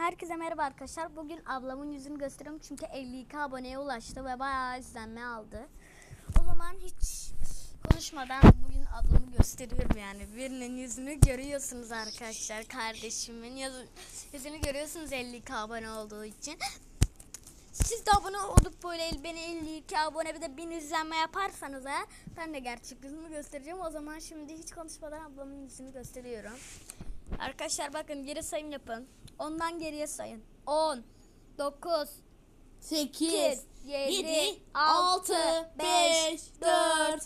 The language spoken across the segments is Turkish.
Herkese merhaba arkadaşlar. Bugün ablamın yüzünü gösteriyorum çünkü 52 aboneye ulaştı ve bayağı izlenme aldı. O zaman hiç konuşmadan bugün ablamı gösteriyorum yani. Birinin yüzünü görüyorsunuz arkadaşlar. Kardeşimin yüzü- yüzünü görüyorsunuz 52 abone olduğu için. Siz de abone olup böyle beni 52 abone bir de 1000 izlenme yaparsanız eğer ben de gerçek yüzümü göstereceğim. O zaman şimdi hiç konuşmadan ablamın yüzünü gösteriyorum. Arkadaşlar bakın geri sayım yapın. Ondan geriye sayın. 10, 9, 8, 7, 7, 6, 6, 5, 5, 4,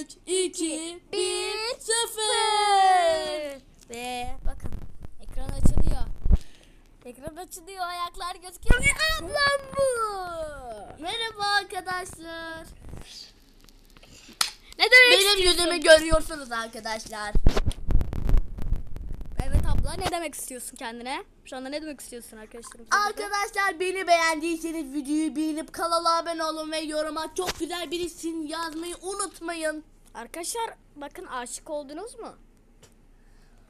3, 2, 1, 0. Ve bakın ekran açılıyor. Ekran açılıyor, ayaklar gözüküyor ablam bu. Merhaba arkadaşlar. Ne demek Benim yüzümü görüyorsunuz arkadaşlar. Abla ne demek istiyorsun kendine? Şu anda ne demek istiyorsun arkadaşlarım? Arkadaşlar beni beğendiyseniz videoyu beğenip kanala abone olun ve yoruma çok güzel bir isim yazmayı unutmayın. Arkadaşlar bakın aşık oldunuz mu?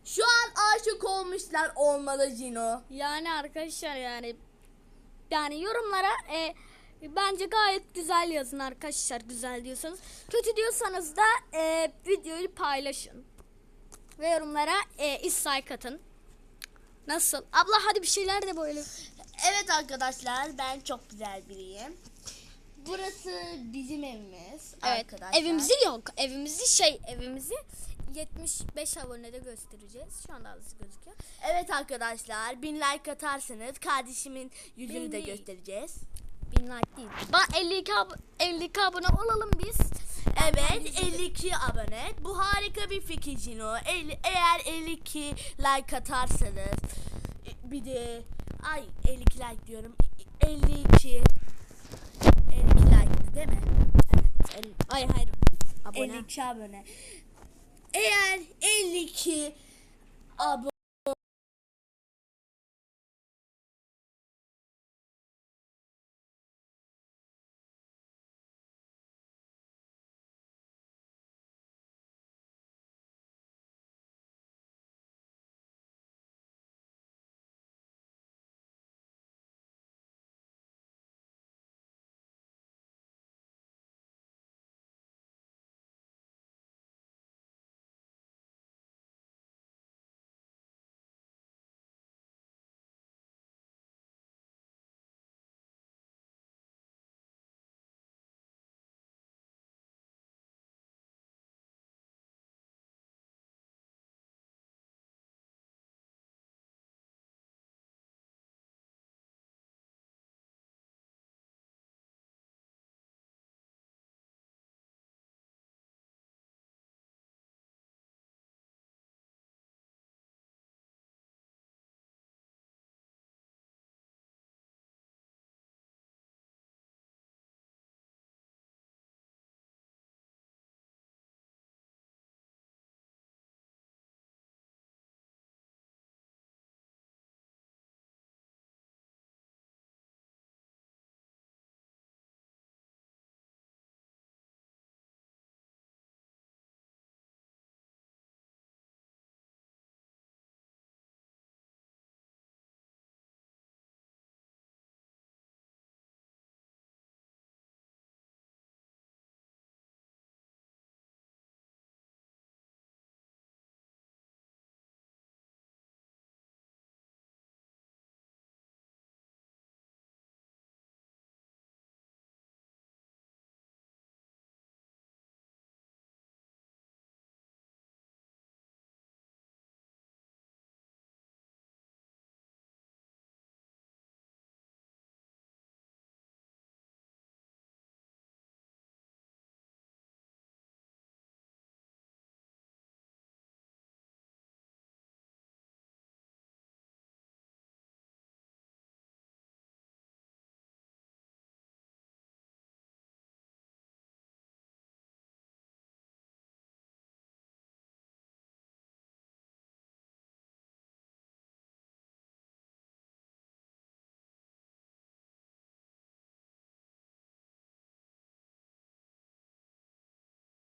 Şu an aşık olmuşlar olmalı Cino. Yani arkadaşlar yani yani yorumlara e, bence gayet güzel yazın arkadaşlar güzel diyorsanız. Kötü diyorsanız da e, videoyu paylaşın. Ve yorumlara e, dislike atın. Nasıl? Abla hadi bir şeyler de böyle. Evet arkadaşlar ben çok güzel biriyim. Burası bizim evimiz Evet. arkadaşlar. Evimizi yok. Evimizi şey evimizi 75 abonede göstereceğiz. Şu anda az gözüküyor. Evet arkadaşlar bin like atarsanız kardeşimin yüzünü Bin de değil. göstereceğiz. 1000 like değil. Ben 52 ab- 52 abone olalım biz. Evet 52 abone. Bu harika bir fikir Cino. El- eğer 52 like atarsanız bir de ay 52 like diyorum. 52 52 like değil mi? Evet. el- Ay hayır. Abone. 52 abone. Eğer 52 abone